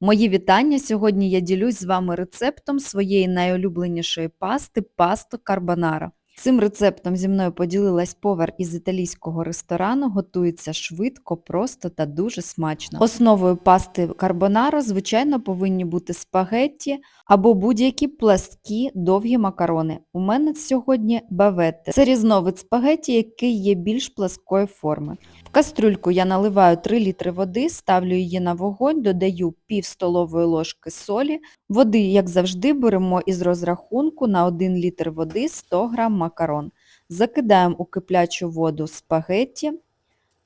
Мої вітання! Сьогодні я ділюсь з вами рецептом своєї найулюбленішої пасти пасто карбонара. Цим рецептом зі мною поділилась повар із італійського ресторану. Готується швидко, просто та дуже смачно. Основою пасти карбонара, звичайно, повинні бути спагетті або будь-які пласткі довгі макарони. У мене сьогодні баветти. Це різновид спагетті, який є більш пласкої форми. Кастрюльку я наливаю 3 літри води, ставлю її на вогонь, додаю пів столової ложки солі. Води, як завжди, беремо із розрахунку на 1 літр води 100 г макарон. Закидаємо у киплячу воду спагетті,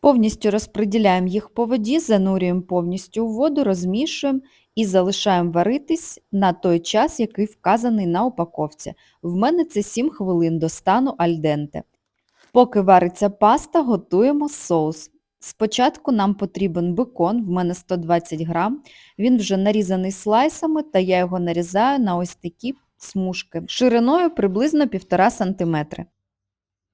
повністю розподіляємо їх по воді, занурюємо повністю у воду, розмішуємо і залишаємо варитись на той час, який вказаний на упаковці. В мене це 7 хвилин до стану альденте. Поки вариться паста, готуємо соус. Спочатку нам потрібен бекон, в мене 120 грам. Він вже нарізаний слайсами, та я його нарізаю на ось такі смужки шириною приблизно 1,5 см.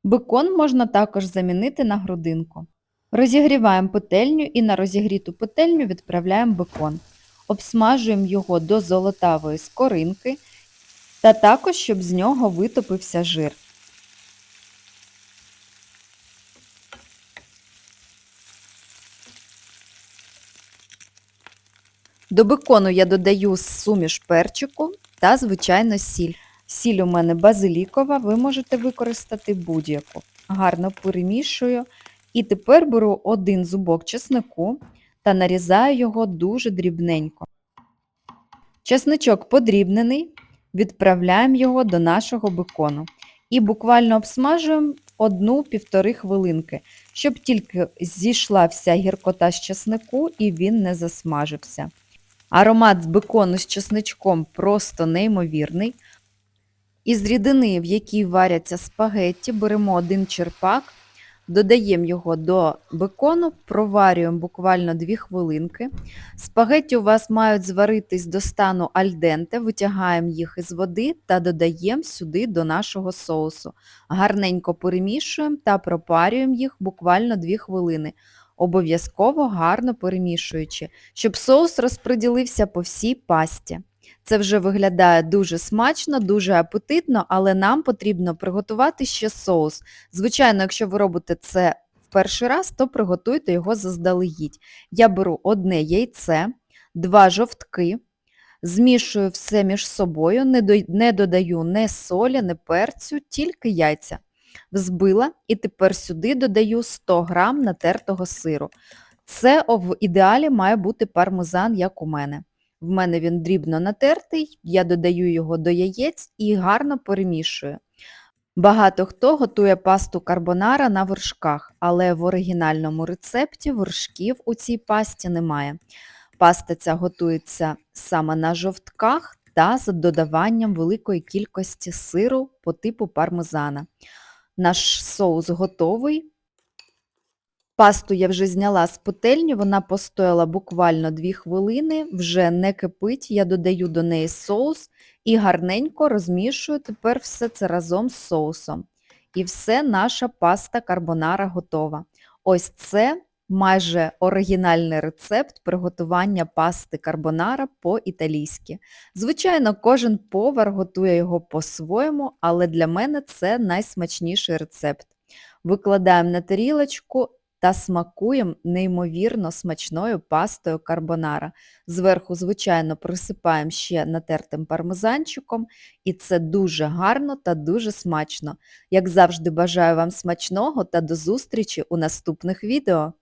Бекон можна також замінити на грудинку. Розігріваємо петельню і на розігріту петельню відправляємо бекон. Обсмажуємо його до золотавої скоринки та також, щоб з нього витопився жир. До бекону я додаю суміш перчику та, звичайно, сіль. Сіль у мене базилікова, ви можете використати будь-яку. Гарно перемішую. І тепер беру один зубок чеснику та нарізаю його дуже дрібненько. Чесничок подрібнений, відправляємо його до нашого бекону. І буквально обсмажуємо 1-1,5 хвилинки, щоб тільки зійшла вся гіркота з чеснику і він не засмажився. Аромат з бекону з чесничком просто неймовірний. Із рідини, в якій варяться спагетті, беремо один черпак, додаємо його до бекону, проварюємо буквально 2 хвилинки. Спагетті у вас мають зваритись до стану альденте, витягаємо їх із води та додаємо сюди до нашого соусу. Гарненько перемішуємо та пропарюємо їх буквально 2 хвилини обов'язково гарно перемішуючи, щоб соус розподілився по всій пасті. Це вже виглядає дуже смачно, дуже апетитно, але нам потрібно приготувати ще соус. Звичайно, якщо ви робите це в перший раз, то приготуйте його заздалегідь. Я беру одне яйце, два жовтки, змішую все між собою, не додаю ні солі, ні перцю, тільки яйця взбила і тепер сюди додаю 100 г натертого сиру. Це в ідеалі має бути пармезан, як у мене. В мене він дрібно натертий, я додаю його до яєць і гарно перемішую. Багато хто готує пасту карбонара на вершках, але в оригінальному рецепті вершків у цій пасті немає. Паста ця готується саме на жовтках та з додаванням великої кількості сиру по типу пармезана. Наш соус готовий. Пасту я вже зняла з петельні, вона постояла буквально 2 хвилини, вже не кипить, я додаю до неї соус і гарненько розмішую тепер все це разом з соусом. І все, наша паста карбонара готова. Ось це майже оригінальний рецепт приготування пасти карбонара по-італійськи. Звичайно, кожен повар готує його по-своєму, але для мене це найсмачніший рецепт. Викладаємо на тарілочку та смакуємо неймовірно смачною пастою карбонара. Зверху, звичайно, присипаємо ще натертим пармезанчиком, і це дуже гарно та дуже смачно. Як завжди, бажаю вам смачного та до зустрічі у наступних відео!